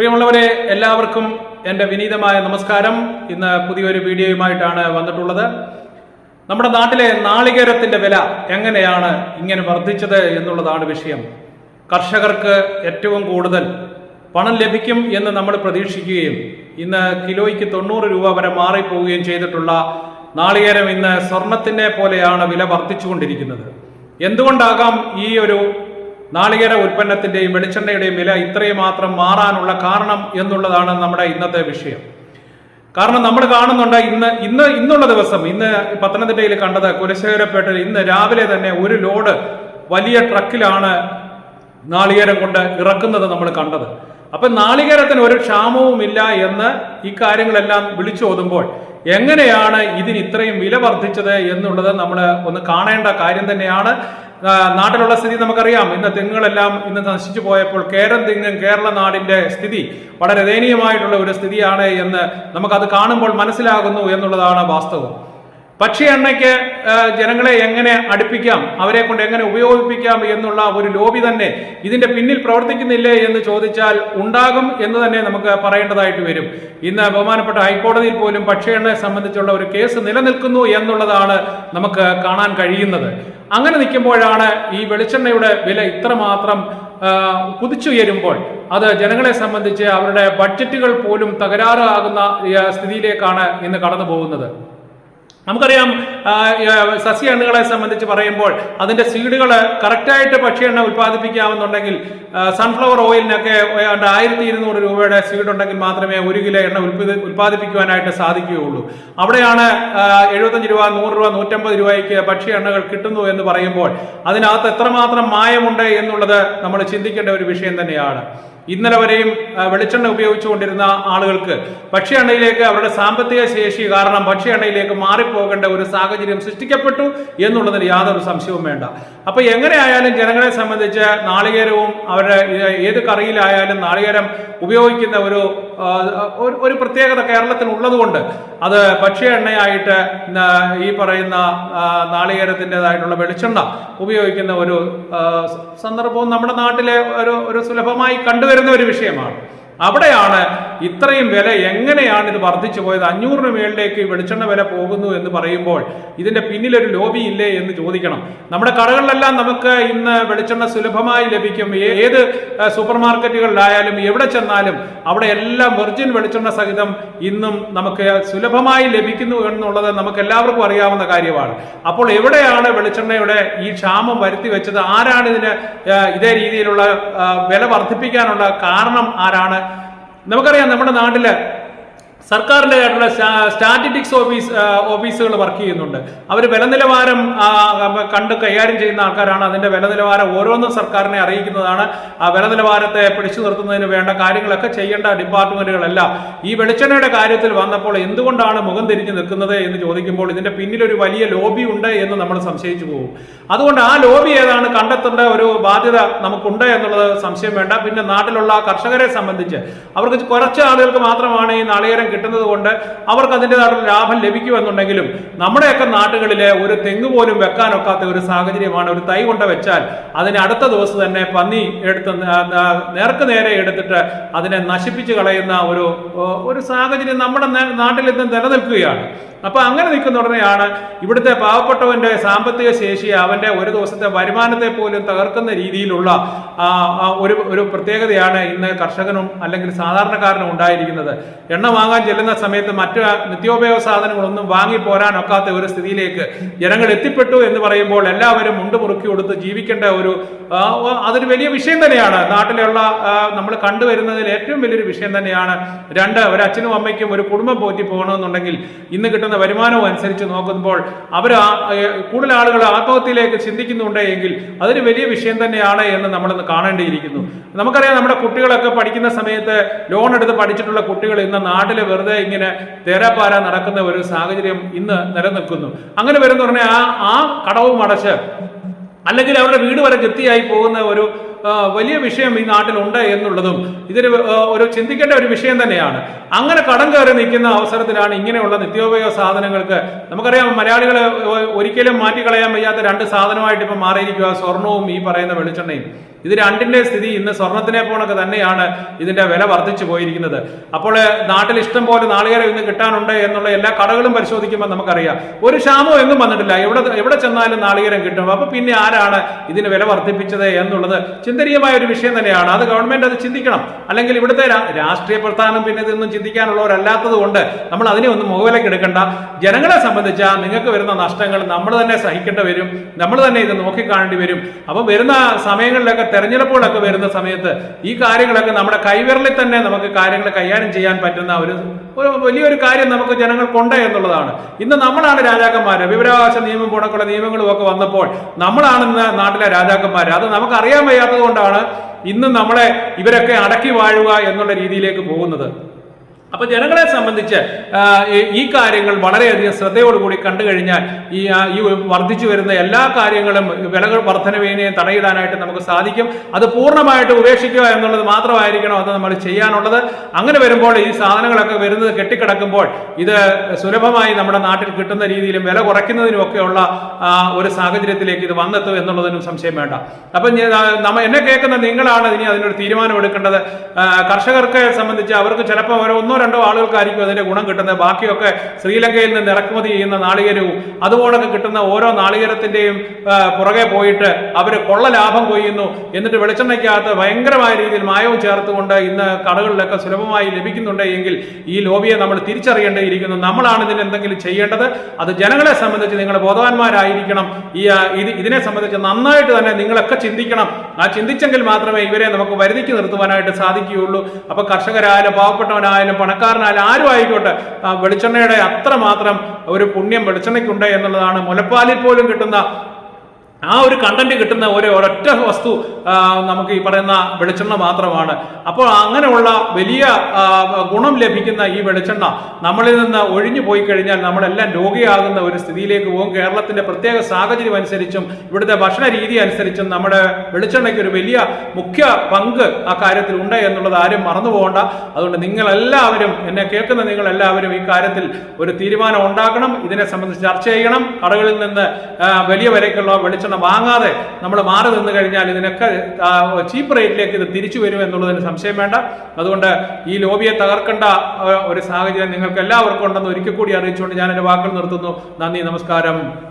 പ്രിയമുള്ളവരെ എല്ലാവർക്കും എന്റെ വിനീതമായ നമസ്കാരം. ഇന്ന് പുതിയൊരു വീഡിയോയുമായിട്ടാണ് വന്നിട്ടുള്ളത്. നമ്മുടെ നാട്ടിലെ നാളികേരത്തിന്റെ വില എങ്ങനെയാണ് ഇങ്ങനെ വർദ്ധിച്ചത് എന്നുള്ളതാണ് വിഷയം. കർഷകർക്ക് ഏറ്റവും കൂടുതൽ പണം ലഭിക്കും എന്ന് നമ്മൾ പ്രതീക്ഷിക്കുകയും ഇന്ന് കിലോയ്ക്ക് തൊണ്ണൂറ് രൂപ വരെ മാറിപ്പോവുകയും ചെയ്തിട്ടുള്ള നാളികേരം ഇന്ന് സ്വർണത്തിന്റെ പോലെയാണ് വില വർദ്ധിച്ചുകൊണ്ടിരിക്കുന്നത്. എന്തുകൊണ്ടാകാം ഈ ഒരു നാളികേര ഉൽപ്പന്നത്തിന്റെയും വെളിച്ചെണ്ണയുടെയും വില ഇത്രയും മാത്രം മാറാനുള്ള കാരണം എന്നുള്ളതാണ് നമ്മുടെ ഇന്നത്തെ വിഷയം. കാരണം നമ്മൾ കാണുന്നുണ്ട് ഇന്ന് ഇന്ന് ഇന്നുള്ള ദിവസം ഇന്ന് പത്തനംതിട്ടയിൽ കണ്ടത് കുലശേഖരപ്പേട്ടയിൽ ഇന്ന് രാവിലെ തന്നെ ഒരു ലോഡ് വലിയ ട്രക്കിലാണ് നാളികേരം കൊണ്ട് ഇറക്കുന്നത് നമ്മൾ കണ്ടത്. അപ്പൊ നാളികേരത്തിന് ഒരു ക്ഷാമവുമില്ല എന്ന് ഈ കാര്യങ്ങളെല്ലാം വിളിച്ചോതുമ്പോൾ എങ്ങനെയാണ് ഇതിന് ഇത്രയും വില വർദ്ധിച്ചത് എന്നുള്ളത് നമ്മൾ ഒന്ന് കാണേണ്ട കാര്യം തന്നെയാണ്. നാട്ടിലുള്ള സ്ഥിതി നമുക്കറിയാം. ഇന്ന് തെങ്ങുകളെല്ലാം ഇന്ന് നശിച്ചു പോയപ്പോൾ കേരം തെങ്ങും കേരള നാടിന്റെ സ്ഥിതി വളരെ ദയനീയമായിട്ടുള്ള ഒരു സ്ഥിതിയാണ് എന്ന് നമുക്കത് കാണുമ്പോൾ മനസ്സിലാകുന്നു എന്നുള്ളതാണ് വാസ്തവം. പക്ഷി എണ്ണയ്ക്ക് ജനങ്ങളെ എങ്ങനെ അടുപ്പിക്കാം അവരെ കൊണ്ട് എങ്ങനെ ഉപയോഗിപ്പിക്കാം എന്നുള്ള ഒരു ലോബി തന്നെ ഇതിന്റെ പിന്നിൽ പ്രവർത്തിക്കുന്നില്ലേ എന്ന് ചോദിച്ചാൽ ഉണ്ടാകും എന്ന് തന്നെ നമുക്ക് പറയേണ്ടതായിട്ട് വരും. ഇന്ന് ബഹുമാനപ്പെട്ട ഹൈക്കോടതിയിൽ പോലും പക്ഷി എണ്ണയെ സംബന്ധിച്ചുള്ള ഒരു കേസ് നിലനിൽക്കുന്നു എന്നുള്ളതാണ് നമുക്ക് കാണാൻ കഴിയുന്നത്. അങ്ങനെ നിൽക്കുമ്പോഴാണ് ഈ വെളിച്ചെണ്ണയുടെ വില ഇത്രമാത്രം കുതിച്ചുയരുമ്പോൾ അത് ജനങ്ങളെ സംബന്ധിച്ച് അവരുടെ ബഡ്ജറ്റുകൾ പോലും തകരാറാകുന്ന സ്ഥിതിയിലേക്കാണ് ഇന്ന് കടന്നു പോകുന്നത് നമുക്കറിയാം സസ്യ എണ്ണകളെ സംബന്ധിച്ച് പറയുമ്പോൾ അതിന്റെ സീഡുകൾ കറക്റ്റായിട്ട് എണ്ണ ഉൽപ്പാദിപ്പിക്കാമെന്നുണ്ടെങ്കിൽ സൺഫ്ലവർ ഓയിലിനൊക്കെ ആയിരത്തി ഇരുന്നൂറ് രൂപയുടെ സീഡ് ഉണ്ടെങ്കിൽ മാത്രമേ ഒരു കിലോ എണ്ണ ഉൽപ്പതി ഉൽപ്പാദിപ്പിക്കുവാനായിട്ട് സാധിക്കുകയുള്ളൂ. അവിടെയാണ് എഴുപത്തഞ്ച് രൂപ നൂറ് രൂപ നൂറ്റമ്പത് രൂപയ്ക്ക് ഭക്ഷ്യ എണ്ണകൾ കിട്ടുന്നു എന്ന് പറയുമ്പോൾ അതിനകത്ത് എത്രമാത്രം മായമുണ്ട് എന്നുള്ളത് നമ്മൾ ചിന്തിക്കേണ്ട ഒരു വിഷയം തന്നെയാണ്. ഇന്നലെ വരെയും വെളിച്ചെണ്ണ ഉപയോഗിച്ചുകൊണ്ടിരുന്ന ആളുകൾക്ക് ഭക്ഷ്യ അവരുടെ സാമ്പത്തിക ശേഷി കാരണം ഭക്ഷ്യ എണ്ണയിലേക്ക് മാറിപ്പോകേണ്ട ഒരു സാഹചര്യം സൃഷ്ടിക്കപ്പെട്ടു എന്നുള്ളതിന് യാതൊരു സംശയവും വേണ്ട. അപ്പൊ എങ്ങനെയായാലും ജനങ്ങളെ സംബന്ധിച്ച് നാളികേരവും അവരുടെ ഏത് കറിയിലായാലും നാളികേരം ഉപയോഗിക്കുന്ന ഒരു ഒരു- പ്രത്യേകത കേരളത്തിന് ഉള്ളതുകൊണ്ട് അത് ഭക്ഷ്യ എണ്ണയായിട്ട് ഈ പറയുന്ന നാളികേരത്തിന്റെതായിട്ടുള്ള വെളിച്ചെണ്ണ ഉപയോഗിക്കുന്ന ഒരു സന്ദർഭവും നമ്മുടെ നാട്ടിലെ ഒരു ഒരു സുലഭമായി കണ്ടുവരുന്ന ഒരു വിഷയമാണ്. അവിടെയാണ് ഇത്രയും വില എങ്ങനെയാണ് ഇത് വർദ്ധിച്ചു പോയത്? അഞ്ഞൂറിന് മേളിലേക്ക് വെളിച്ചെണ്ണ വില പോകുന്നു എന്ന് പറയുമ്പോൾ ഇതിന്റെ പിന്നിലൊരു ലോബി ഇല്ലേ എന്ന് ചോദിക്കണം. നമ്മുടെ കടകളിലെല്ലാം നമുക്ക് ഇന്ന് വെളിച്ചെണ്ണ സുലഭമായി ലഭിക്കും. ഏത് സൂപ്പർ മാർക്കറ്റുകളിലായാലും എവിടെ ചെന്നാലും അവിടെ എല്ലാം വെർജിൻ വെളിച്ചെണ്ണ സഹിതം ഇന്നും നമുക്ക് സുലഭമായി ലഭിക്കുന്നു എന്നുള്ളത് നമുക്ക് എല്ലാവർക്കും അറിയാവുന്ന കാര്യമാണ്. അപ്പോൾ എവിടെയാണ് വെളിച്ചെണ്ണയുടെ ഈ ക്ഷാമം വരുത്തി വെച്ചത്? ആരാണ് ഇതിന് ഇതേ രീതിയിലുള്ള വില വർദ്ധിപ്പിക്കാനുള്ള കാരണം ആരാണ്? നമുക്കറിയാം നമ്മുടെ നാട്ടിൽ സർക്കാരിന്റെ ആയിട്ടുള്ള സ്റ്റാറ്റിറ്റിക്സ് ഓഫീസ് ഓഫീസുകൾ വർക്ക് ചെയ്യുന്നുണ്ട്. അവർ വില നിലവാരം കണ്ട് കൈകാര്യം ചെയ്യുന്ന ആൾക്കാരാണ്. അതിന്റെ വില നിലവാരം ഓരോന്നും സർക്കാരിനെ അറിയിക്കുന്നതാണ്. ആ വില നിലവാരത്തെ പിടിച്ചു നിർത്തുന്നതിന് വേണ്ട കാര്യങ്ങളൊക്കെ ചെയ്യേണ്ട ഡിപ്പാർട്ട്മെന്റുകളെല്ലാം ഈ വെളിച്ചെണ്ണയുടെ കാര്യത്തിൽ വന്നപ്പോൾ എന്തുകൊണ്ടാണ് മുഖം തിരിഞ്ഞു നിൽക്കുന്നത് എന്ന് ചോദിക്കുമ്പോൾ ഇതിന്റെ പിന്നിലൊരു വലിയ ലോബി ഉണ്ട് എന്ന് നമ്മൾ സംശയിച്ചു പോകും. അതുകൊണ്ട് ആ ലോബി ഏതാണ് കണ്ടെത്തേണ്ട ഒരു ബാധ്യത നമുക്കുണ്ട് എന്നുള്ളത് സംശയം വേണ്ട. പിന്നെ നാട്ടിലുള്ള കർഷകരെ സംബന്ധിച്ച് അവർക്ക് കുറച്ച് ആളുകൾക്ക് മാത്രമാണ് ഈ നാളികേരം കിട്ടുന്നത് കൊണ്ട് അവർക്ക് അതിന്റെതായിട്ടുള്ള ലാഭം ലഭിക്കുമെന്നുണ്ടെങ്കിലും നമ്മുടെയൊക്കെ നാട്ടുകളിലെ ഒരു തെങ്ങ് പോലും വെക്കാനൊക്കാത്ത ഒരു സാഹചര്യമാണ് ഒരു തൈ കൊണ്ട് വെച്ചാൽ അതിന് അടുത്ത ദിവസം തന്നെ പന്നി എടുത്ത് നേർക്ക് നേരെ എടുത്തിട്ട് അതിനെ നശിപ്പിച്ച് കളയുന്ന ഒരു ഒരു സാഹചര്യം നമ്മുടെ നാട്ടിൽ ഇന്ന് നിലനിൽക്കുകയാണ്. അപ്പൊ അങ്ങനെ നിൽക്കുന്ന ഉടനെയാണ് ഇവിടുത്തെ പാവപ്പെട്ടവന്റെ സാമ്പത്തിക ശേഷി അവന്റെ ഒരു ദിവസത്തെ വരുമാനത്തെ പോലും തകർക്കുന്ന രീതിയിലുള്ള ഒരു ഒരു പ്രത്യേകതയാണ് ഇന്ന് കർഷകനും അല്ലെങ്കിൽ സാധാരണക്കാരനും ഉണ്ടായിരിക്കുന്നത്. എണ്ണ വാങ്ങാൻ ചെല്ലുന്ന സമയത്ത് മറ്റു നിത്യോപയോഗ സാധനങ്ങളൊന്നും വാങ്ങി പോരാനൊക്കാത്ത ഒരു സ്ഥിതിയിലേക്ക് ജനങ്ങൾ എത്തിപ്പെട്ടു എന്ന് പറയുമ്പോൾ എല്ലാവരും മുണ്ട് മുറുക്കി കൊടുത്ത് ജീവിക്കേണ്ട ഒരു അതൊരു വലിയ വിഷയം തന്നെയാണ്. നാട്ടിലുള്ള നമ്മൾ കണ്ടുവരുന്നതിൽ ഏറ്റവും വലിയൊരു വിഷയം തന്നെയാണ് രണ്ട് ഒരു അച്ഛനും അമ്മയ്ക്കും ഒരു കുടുംബം പോറ്റി പോകണമെന്നുണ്ടെങ്കിൽ ഇന്ന് കിട്ടുന്ന വരുമാനവും അനുസരിച്ച് നോക്കുമ്പോൾ അവർ കൂടുതൽ ആളുകൾ ആത്മഹത്യയിലേക്ക് ചിന്തിക്കുന്നുണ്ട് എങ്കിൽ അതൊരു വലിയ വിഷയം തന്നെയാണ് എന്ന് നമ്മൾ കാണേണ്ടിയിരിക്കുന്നു. നമുക്കറിയാം നമ്മുടെ കുട്ടികളൊക്കെ പഠിക്കുന്ന സമയത്ത് ലോൺ എടുത്ത് പഠിച്ചിട്ടുള്ള കുട്ടികൾ ഇന്ന് നാട്ടിൽ വെറുതെ ഇങ്ങനെ തേരാപ്പാര നടക്കുന്ന ഒരു സാഹചര്യം ഇന്ന് നിലനിൽക്കുന്നു. അങ്ങനെ വരുന്ന പറഞ്ഞാൽ ആ ആ കടവും അടച്ച് അല്ലെങ്കിൽ അവരുടെ വീട് വരെ ഗത്തിയായി പോകുന്ന ഒരു വലിയ വിഷയം ഈ നാട്ടിലുണ്ട് എന്നുള്ളതും ഇതൊരു ഒരു ചിന്തിക്കേണ്ട ഒരു വിഷയം തന്നെയാണ്. അങ്ങനെ കടം കയറി നിൽക്കുന്ന അവസരത്തിലാണ് ഇങ്ങനെയുള്ള നിത്യോപയോഗ സാധനങ്ങൾക്ക് നമുക്കറിയാം മലയാളികൾ ഒരിക്കലും മാറ്റിക്കളയാൻ വയ്യാത്ത രണ്ട് സാധനമായിട്ട് ഇപ്പം മാറിയിരിക്കുക സ്വർണവും ഈ പറയുന്ന വെളിച്ചെണ്ണയും. ഇത് രണ്ടിന്റെ സ്ഥിതി ഇന്ന് സ്വർണത്തിനെ പോണൊക്കെ തന്നെയാണ് ഇതിന്റെ വില വർദ്ധിച്ചു പോയിരിക്കുന്നത്. അപ്പോൾ നാട്ടിൽ ഇഷ്ടം പോലെ നാളികേരം ഇന്ന് കിട്ടാനുണ്ട് എന്നുള്ള എല്ലാ കടകളും പരിശോധിക്കുമ്പോൾ നമുക്കറിയാം. ഒരു ക്ഷാമവും എങ്ങും വന്നിട്ടില്ല. എവിടെ എവിടെ ചെന്നാലും നാളികേരം കിട്ടും. അപ്പൊ പിന്നെ ആരാണ് ഇതിന് വില വർദ്ധിപ്പിച്ചത് എന്നുള്ളത് ചിന്തനീയമായ ഒരു വിഷയം തന്നെയാണ്. അത് ഗവൺമെന്റ് അത് ചിന്തിക്കണം. അല്ലെങ്കിൽ ഇവിടുത്തെ രാഷ്ട്രീയ പ്രസ്ഥാനം പിന്നെ ഇതൊന്നും ചിന്തിക്കാനുള്ളവരല്ലാത്തത് കൊണ്ട് നമ്മൾ അതിനെ ഒന്നും മുഖവിലേക്ക് എടുക്കേണ്ട. ജനങ്ങളെ സംബന്ധിച്ച നിങ്ങൾക്ക് വരുന്ന നഷ്ടങ്ങൾ നമ്മൾ തന്നെ സഹിക്കേണ്ടി വരും. നമ്മൾ തന്നെ ഇത് നോക്കിക്കാണേണ്ടി വരും. അപ്പൊ വരുന്ന സമയങ്ങളിലൊക്കെ തെരഞ്ഞെടുപ്പുകളൊക്കെ വരുന്ന സമയത്ത് ഈ കാര്യങ്ങളൊക്കെ നമ്മുടെ കൈവിരലിൽ തന്നെ നമുക്ക് കാര്യങ്ങൾ കൈകാര്യം ചെയ്യാൻ പറ്റുന്ന ഒരു വലിയൊരു കാര്യം നമുക്ക് ജനങ്ങൾ കൊണ്ട് എന്നുള്ളതാണ്. ഇന്ന് നമ്മളാണ് രാജാക്കന്മാർ വിവരാവകാശ നിയമം പോണക്കുള്ള നിയമങ്ങളും ഒക്കെ വന്നപ്പോൾ നമ്മളാണ് ഇന്ന് നാട്ടിലെ രാജാക്കന്മാർ അത് നമുക്ക് അറിയാൻ വയ്യാത്തത് കൊണ്ടാണ് ഇന്ന് നമ്മളെ ഇവരൊക്കെ അടക്കി വാഴുക എന്നുള്ള രീതിയിലേക്ക് പോകുന്നത്. അപ്പൊ ജനങ്ങളെ സംബന്ധിച്ച് ഈ- കാര്യങ്ങൾ വളരെയധികം ശ്രദ്ധയോടുകൂടി കണ്ടു കഴിഞ്ഞാൽ ഈ ഈ വർദ്ധിച്ചു വരുന്ന എല്ലാ കാര്യങ്ങളും വിലകൾ വർധനവിനെ തടയിടാനായിട്ട് നമുക്ക് സാധിക്കും. അത് പൂർണമായിട്ട് ഉപേക്ഷിക്കുക എന്നുള്ളത് മാത്രമായിരിക്കണം അത് നമ്മൾ ചെയ്യാനുള്ളത്. അങ്ങനെ വരുമ്പോൾ ഈ സാധനങ്ങളൊക്കെ വരുന്നത് കെട്ടിക്കിടക്കുമ്പോൾ ഇത് സുലഭമായി നമ്മുടെ നാട്ടിൽ കിട്ടുന്ന രീതിയിലും വില കുറയ്ക്കുന്നതിനും ഒക്കെയുള്ള ഒരു സാഹചര്യത്തിലേക്ക് ഇത് വന്നെത്തും എന്നുള്ളതിനും സംശയം വേണ്ട. അപ്പൊ നമ്മ എന്നെ കേൾക്കുന്ന നിങ്ങളാണ് ഇനി അതിനൊരു തീരുമാനം എടുക്കേണ്ടത് കർഷകർക്ക് സംബന്ധിച്ച് അവർക്ക് ചിലപ്പോൾ ഓരോ ഒന്നോ രണ്ടോ ആളുകൾക്കായിരിക്കും അതിന്റെ ഗുണം കിട്ടുന്നത്. ബാക്കിയൊക്കെ ശ്രീലങ്കയിൽ നിന്ന് ഇറക്കുമതി ചെയ്യുന്ന നാളികേരവും അതുപോലൊക്കെ കിട്ടുന്ന ഓരോ നാളികേരത്തിന്റെയും പുറകെ പോയിട്ട് അവർ കൊള്ള ലാഭം കൊയ്യുന്നു. എന്നിട്ട് വെളിച്ചെണ്ണയ്ക്കകത്ത് ഭയങ്കരമായ രീതിയിൽ മായവും ചേർത്തുകൊണ്ട് ഇന്ന് കടകളിലൊക്കെ സുലഭമായി ലഭിക്കുന്നുണ്ട് എങ്കിൽ ഈ ലോബിയെ നമ്മൾ തിരിച്ചറിയേണ്ടിയിരിക്കുന്നു. നമ്മളാണ് ഇതിന് എന്തെങ്കിലും ചെയ്യേണ്ടത്? അത് ജനങ്ങളെ സംബന്ധിച്ച് നിങ്ങൾ ബോധവാന്മാരായിരിക്കണം. ഈ ഇത് ഇതിനെ സംബന്ധിച്ച് നന്നായിട്ട് തന്നെ നിങ്ങളൊക്കെ ചിന്തിക്കണം. ആ ചിന്തിച്ചെങ്കിൽ മാത്രമേ ഇവരെ നമുക്ക് വരുതിക്ക് നിർത്തുവാനായിട്ട് സാധിക്കുകയുള്ളൂ. അപ്പൊ കർഷകരായാലും പാവപ്പെട്ടവനായാലും പണക്കാരനായാലും ആരും ആയിക്കോട്ടെ. വെളിച്ചെണ്ണയുടെ അത്രമാത്രം ഒരു പുണ്യം വെളിച്ചെണ്ണയ്ക്കുണ്ട് എന്നുള്ളതാണ് മുലപ്പാലിൽ പോലും കിട്ടുന്ന ആ ഒരു കണ്ടന്റ് കിട്ടുന്ന ഒരു ഒരൊറ്റ വസ്തു നമുക്ക് ഈ പറയുന്ന വെളിച്ചെണ്ണ മാത്രമാണ്. അപ്പോൾ അങ്ങനെയുള്ള വലിയ ഗുണം ലഭിക്കുന്ന ഈ വെളിച്ചെണ്ണ നമ്മളിൽ നിന്ന് ഒഴിഞ്ഞു പോയി കഴിഞ്ഞാൽ നമ്മളെല്ലാം രോഗിയാകുന്ന ഒരു സ്ഥിതിയിലേക്ക് പോകും. കേരളത്തിന്റെ പ്രത്യേക സാഹചര്യം അനുസരിച്ചും ഇവിടുത്തെ ഭക്ഷണ രീതി അനുസരിച്ചും നമ്മുടെ വെളിച്ചെണ്ണയ്ക്ക് ഒരു വലിയ മുഖ്യ പങ്ക് ആ കാര്യത്തിൽ ഉണ്ട് എന്നുള്ളത് ആരും മറന്നു പോകണ്ട. അതുകൊണ്ട് നിങ്ങളെല്ലാവരും എന്നെ കേൾക്കുന്ന നിങ്ങൾ എല്ലാവരും ഈ കാര്യത്തിൽ ഒരു തീരുമാനം ഉണ്ടാക്കണം ഇതിനെ സംബന്ധിച്ച് ചർച്ച ചെയ്യണം. കടകളിൽ നിന്ന് വലിയ വരയ്ക്കുള്ള വെളിച്ചെണ്ണ വാങ്ങാതെ നമ്മൾ മാറി നിന്ന് കഴിഞ്ഞാൽ ഇതിനൊക്കെ ചീപ്പ് റേറ്റിലേക്ക് ഇത് തിരിച്ചു വരും എന്നുള്ളതിന് സംശയം വേണ്ട. അതുകൊണ്ട് ഈ ലോബിയെ തകർക്കേണ്ട ഒരു സാഹചര്യം നിങ്ങൾക്ക് എല്ലാവർക്കും ഉണ്ടെന്ന് ഒരിക്കൽ കൂടി അറിയിച്ചുകൊണ്ട് ഞാൻ എന്റെ വാക്കുകൾ നിർത്തുന്നു. നന്ദി നമസ്കാരം.